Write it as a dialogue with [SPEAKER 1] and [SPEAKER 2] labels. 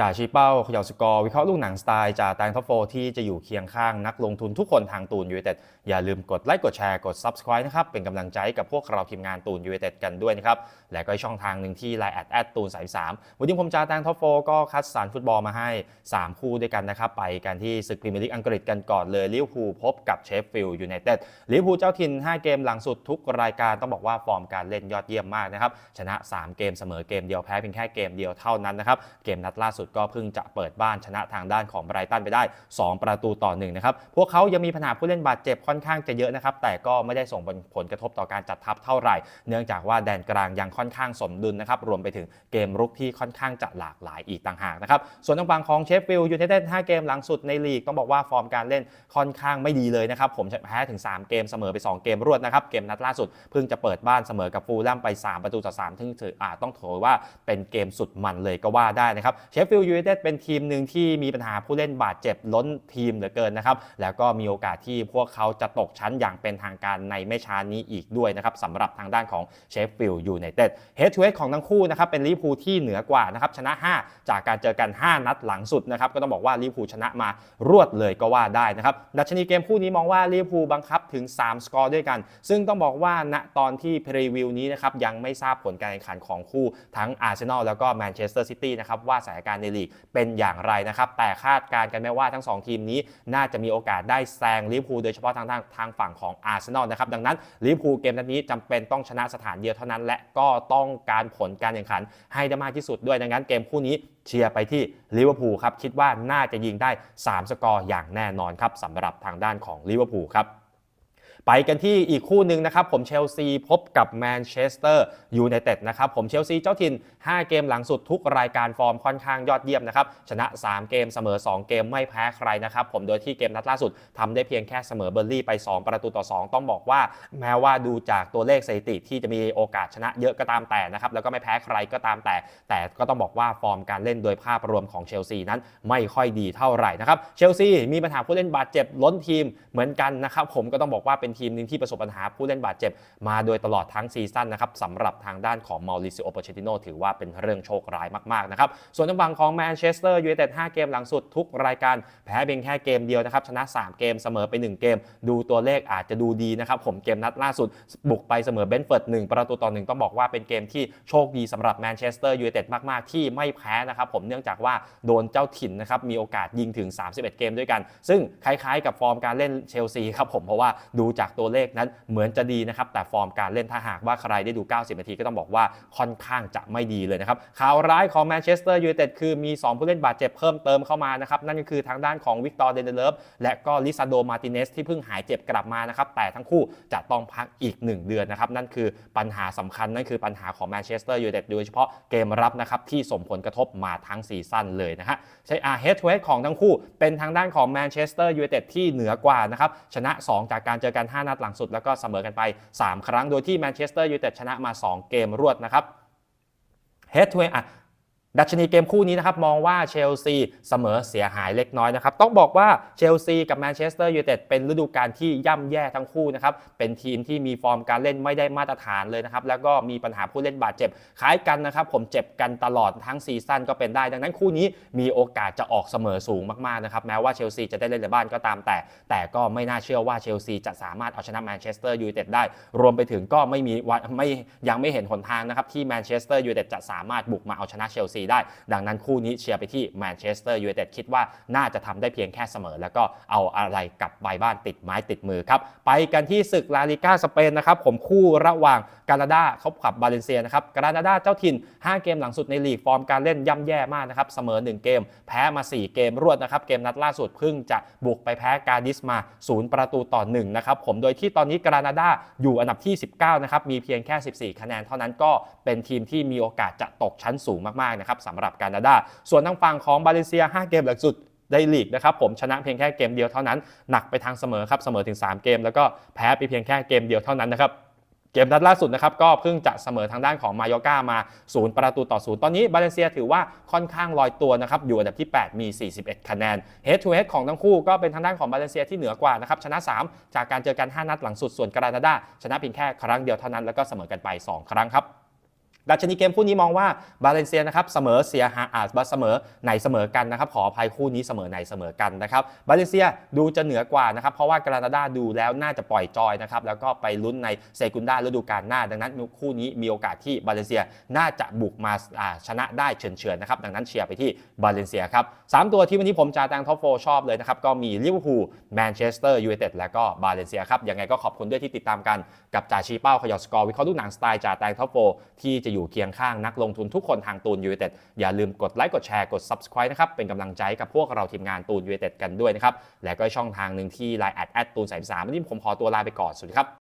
[SPEAKER 1] จ่าชี้เป้าขย่าสกอร์วิเคราะห์ลูกหนังสไตล์จ่าแตงท็อปโฟที่จะอยู่เคียงข้างนักลงทุนทุกคนทางตูนยูไนเต็ดอย่าลืมกดไลค์กดแชร์กด Subscribe นะครับ เป็นกำลังใจกับพวกเราทีมงานตูนยูไนเต็ดกันด้วยนะครับ และก็ช่องทางหนึ่งที่ไลน์แอดแอดตูนสายสามวันนี้ผมจ่าแตงท็อปโฟก็คัดสรรฟุตบอลมาให้ 3 คู่ด้วยกันนะครับ ไปกันที่ศึกพรีเมียร์ลีกอังกฤษกันก่อนเลยลิเวอร์พูลพบกับเชฟฟิลด์ยูไนเต็ดลิเวอร์พูลเจ้าถิ่น5 เกมหลังสุดทุกรายการต้องบอกว่าฟอร์มการเล่นยอดเยี่ยมมากนะครับชนะ 3 เกมเสมอเกมเดียวแพ้เพียงแค่เกมเดียวเท่านั้นนะครับเกมนัดล่าสุดก็เพิ่งจะเปิดบ้านชนะทางด้านของไบรตันไปได้ 2 ประตูต่อ1นะครับพวกเขายังมีปัญหาผู้เล่นบาดเจ็บค่อนข้างจะเยอะนะครับแต่ก็ไม่ได้ส่งผลกระทบต่อการจัดทัพเท่าไหร่ เนื่องจากว่าแดนกลางยังค่อนข้างสมดุลนะครับรวมไปถึงเกมรุกที่ค่อนข้างจะหลากหลายอีกต่างหากนะครับส่วนทางฝั่งของเชฟฟิลด์ยูไนเต็ด5เกมหลังสุดในลีกต้องบอกว่าฟอร์มการเล่นค่อนข้างไม่ดีเลยนะครับผมแพ้ถึง 3 เกมเสมอไป 2 เกมรวดนะครับเกมนัดล่าสุดเพิ่งจะเปิดบ้านเสมอกับฟูลแลมไป 3 ประตูต่อ3ถึงถืออาต้องถือว่าเป็นเกมสุดมันเลยก็ว่าได้นะครับเชฟฟิลด์ยูไนเต็ดเป็นทีมหนึ่งที่มีปัญหาผู้เล่นบาดเจ็บล้นทีมเหลือเกินนะครับ แล้วก็มีโอกาสที่พวกเขาจะตกชั้นอย่างเป็นทางการในไม่ช้านี้อีกด้วยนะครับสำหรับทางด้านของเชฟฟิลด์ยูไนเต็ดเฮดทูเฮดของทั้งคู่นะครับเป็นลิเวอร์พูลที่เหนือกว่านะครับชนะ 5 จากการเจอกัน 5 นัดหลังสุดนะครับก็ต้องบอกว่าลิเวอร์พูลชนะมารวดเลยก็ว่าได้นะครับดัชนีเกมคู่นี้มองว่าลิเวอร์พูลบังคับถึง 3 สกอร์ด้วยกัน ซึ่งต้องบอกว่าณตอนที่พรีวิวนี้นะครับยังไม่ทราบผลการแข่งขันของคู่ทั้งอาร์เซนอลแล้วก็แมนเชสเตอร์ซิตี้นะครับว่าสถานการณ์ในลีกเป็นอย่างไรนะครับ แต่คาดการณ์กันแม้ว่าทั้ง 2 ทีมนี้น่าจะมีโอกาสได้แซงลิเวอร์พูลโดยเฉพาะทางทางทางฝั่งของอาร์เซนอลนะครับดังนั้นลิเวอร์พูลเกมนัดนี้จำเป็นต้องชนะสถานเดียวเท่านั้น และก็ต้องการผลการแข่งขันให้ได้มากที่สุดด้วยดังนั้นเกมคู่นี้เชียร์ไปที่ลิเวอร์พูลครับคิดว่าน่าจะยิงได้ 3 สกอร์อย่างแน่นอนครับสำหรับทางด้านของลิเวอร์พูลครับ ไปกันที่อีกคู่หนึ่งนะครับผมเชลซีพบกับแมนเชสเตอร์ยูไนเต็ดนะครับผมเชลซีเจ้าถิ่น 5 เกมหลังสุดทุกรายการฟอร์มค่อนข้างยอดเยี่ยมนะครับชนะ 3 เกมเสมอ 2 เกมไม่แพ้ใครนะครับผมโดยที่เกมนัดล่าสุดทำได้เพียงแค่เสมอเบอร์ลี่ไป 2 ประตูต่อ 2 ต้องบอกว่า แม้ว่าดูจากตัวเลขสถิติที่จะมีโอกาสชนะเยอะก็ตามแต่นะครับแล้วก็ไม่แพ้ใครก็ตามแต่ แต่ก็ต้องบอกว่าฟอร์มการเล่นโดยภาพรวมของเชลซีนั้นไม่ค่อยดีเท่าไหร่นะครับเชลซีมีปัญหาผู้เล่นบาดเจ็บล้นทีมเหมือนกันนะครับผมก็ต้องบอกว่าเป็นทีมหนึ่งที่ประสบปัญหาผู้เล่นบาดเจ็บ มาโดยตลอดทั้งซีซั่นนะครับสำหรับทางด้านของมาริซิโอ โปเชติโนถือว่าเป็นเรื่องโชคร้ายมากๆนะครับ ส่วนทางฝั่งของแมนเชสเตอร์ยูไนเต็ด5เกมหลังสุดทุกรายการแพ้เพียงแค่เกมเดียวนะครับชนะ 3 เกมเสมอไป 1 เกม ดูตัวเลขอาจจะดูดีนะครับผมเกมนัดล่าสุด บุกไปเสมอเบนเฟิร์ด1ประตูต่อ1ต้องบอกว่าเป็นเกมที่โชคดีสำหรับแมนเชสเตอร์ยูไนเต็ดมากๆ ที่ไม่แพ้นะครับผมเนื่องจากว่าโดนเจ้าถิ่นนะครับมีโอกาสยิงถึง 31 เกมด้วยกัน ซึ่งคล้ายๆ กับฟอร์มการเล่นเชลซีครับผมเพราะว่าดูจากตัวเลขนั้นเหมือนจะดีนะครับ แต่ฟอร์มการเล่นถ้าหากว่าใครได้ดู 90 นาทีก็ต้องบอกว่าค่อนข้างจะไม่ดีเลยนะครับ ข่าวร้ายของแมนเชสเตอร์ยูไนเต็ดคือมี 2 ผู้เล่นบาดเจ็บเพิ่มเติมเข้ามานะครับ นั่นก็คือทางด้านของวิกตอร์เดนเดเลฟและก็ลิซาโดมาติเนสที่เพิ่งหายเจ็บกลับมานะครับ แต่ทั้งคู่จะต้องพักอีก 1 เดือนนะครับ นั่นคือปัญหาสำคัญนั่นคือปัญหาของแมนเชสเตอร์ยูไนเต็ดโดยเฉพาะเกมรับนะครับที่ส่งผลกระทบมาทั้งซีซั่นเลยนะฮะใช่อาเฮดทูเฮดของทั้งคู่เป็นทางด้านของแมนเชสเตอร์ยูไนเต็ดที่เหนือกว่านะครับชนะ 2 จากการเจอกัน5นัดหลังสุดแล้วก็เสมอกันไป 3 ครั้งโดยที่แมนเชสเตอร์ยูไนเต็ดชนะมา 2 เกมรวดนะครับเฮดทูเฮดอะ ดัชนีเกมคู่นี้นะครับมองว่าเชลซีเสมอเสียหายเล็กน้อยนะครับต้องบอกว่าเชลซีกับแมนเชสเตอร์ยูไนเต็ดเป็นฤดูกาลที่ย่ำแย่ทั้งคู่นะครับเป็นทีมที่มีฟอร์มการเล่นไม่ได้มาตรฐานเลยนะครับแล้วก็มีปัญหาผู้เล่นบาดเจ็บคล้ายกันนะครับผมเจ็บกันตลอดทั้งซีซั่นก็เป็นได้ ดังนั้นคู่นี้มีโอกาสจะออกเสมอสูงมากๆนะครับแม้ว่าเชลซีจะได้เล่นในบ้านก็ตามแต่ แต่ก็ไม่น่าเชื่อว่าเชลซีจะสามารถเอาชนะแมนเชสเตอร์ยูไนเต็ดได้ รวมไปถึงก็ไม่มีวันไม่ยังไม่เห็นหนทางนะครับที่แมนเชสเตอร์ยูไนเต็ดจะสามารถบุกมาเอาชนะเชลซีได้ ดังนั้นคู่นี้เชียร์ไปที่แมนเชสเตอร์ยูไนเต็ดคิดว่าน่าจะทำได้เพียงแค่เสมอ แล้วก็เอาอะไรกลับใบบ้านติดไม้ติดมือครับ ไปกันที่ศึกลาลิก้าสเปนนะครับผมคู่ระหว่างกานาดาเขาขับบาเลนเซียนะครับกานาดาเจ้าถิ่น 5 เกมหลังสุดในลีกฟอร์มการเล่นย่ำแย่มากนะครับเสมอ 1 เกม แพ้มา 4 เกมรวดนะครับเกมนัดล่าสุดเพิ่งจะบุกไปแพ้กาดิสมา 0 ประตูต่อ1นะครับผมโดยที่ตอนนี้กานาดาอยู่อันดับที่ 19นะครับมีเพียงแค่ 14 คะแนนเท่านั้นก็เป็นทีมที่มีโอกาสจะตกชั้นสูงมากๆนะครับสำหรับกานาดาส่วนทางฝั่งของบาเลเซีย 5 เกมหลังสุดได้ลีกนะครับผมชนะเพียงแค่เกมเดียวเท่านั้นหนักไปทางเสมอครับเสมอถึง 3 เกม แล้วก็แพ้ไปเพียงแค่เกมเดียวเท่านั้นนะครับเกมนัดล่าสุดนะครับก็เพิ่งจะเสมอทางด้านของมายอก้ามา0ประตูต่อ0ตอนนี้บาเลเซียถือว่าค่อนข้างลอยตัวนะครับอยู่อันดับที่ 8 มี 41 คะแนน Head to Head ของทั้งคู่ก็เป็นทางด้านของบาเลเซียที่เหนือกว่านะครับชนะ 3 จากการเจอกัน 5 นัดหลังสุดส่วนกรานาดาชนะเพียงแค่ครั้งเดียวเท่านั้นแล้วก็เสมอกันไป 2 ครั้งครับ ดัชนีเกมคู่นี้มองว่าบาเลนเซียนะครับเสมอเสียหาอาจเสมอในเสมอกันนะครับขออภัยคู่นี้เสมอในเสมอกันนะครับบาเลนเซียดูจะเหนือกว่านะครับเพราะว่ากรานาดาดูแล้วน่าจะปล่อยจอยนะครับแล้วก็ไปลุ้นในเซกุนดาฤดูกาลหน้า ดังนั้นคู่นี้มีโอกาสที่บาเลนเซียน่าจะบุกมาาชนะได้เฉือนๆนะครับดังนั้นเชียร์ไปที่บาเลนเซียครับสามตัวที่วันนี้ผมจ่าแตงท็อปโฟชอบเลยนะครับก็มีลิเวอร์พูลแมนเชสเตอร์ยูไนเต็ดและก็บาเลนเซียครับยังไงก็ขอบคุณด้วยที่ติดตามกันกับจ่าชีเป้าขยอสกอร์วิเคราะห์ลูกหนังสไตล์จ่าแตงท็อปโฟที่จะอยู่เคียงข้างนักลงทุนทุกคนทางตูนยูเอเต็ดอย่าลืมกดไลค์กดแชร์กด subscribe นะครับเป็นกำลังใจกับพวกเราทีมงานตูนยูเอเต็ดกันด้วยนะครับและก็ช่องทางหนึ่งที่ไลน์แอดแอดตูนสายสามวันนี้ผมขอตัวลาไปก่อนสวัสดีครับ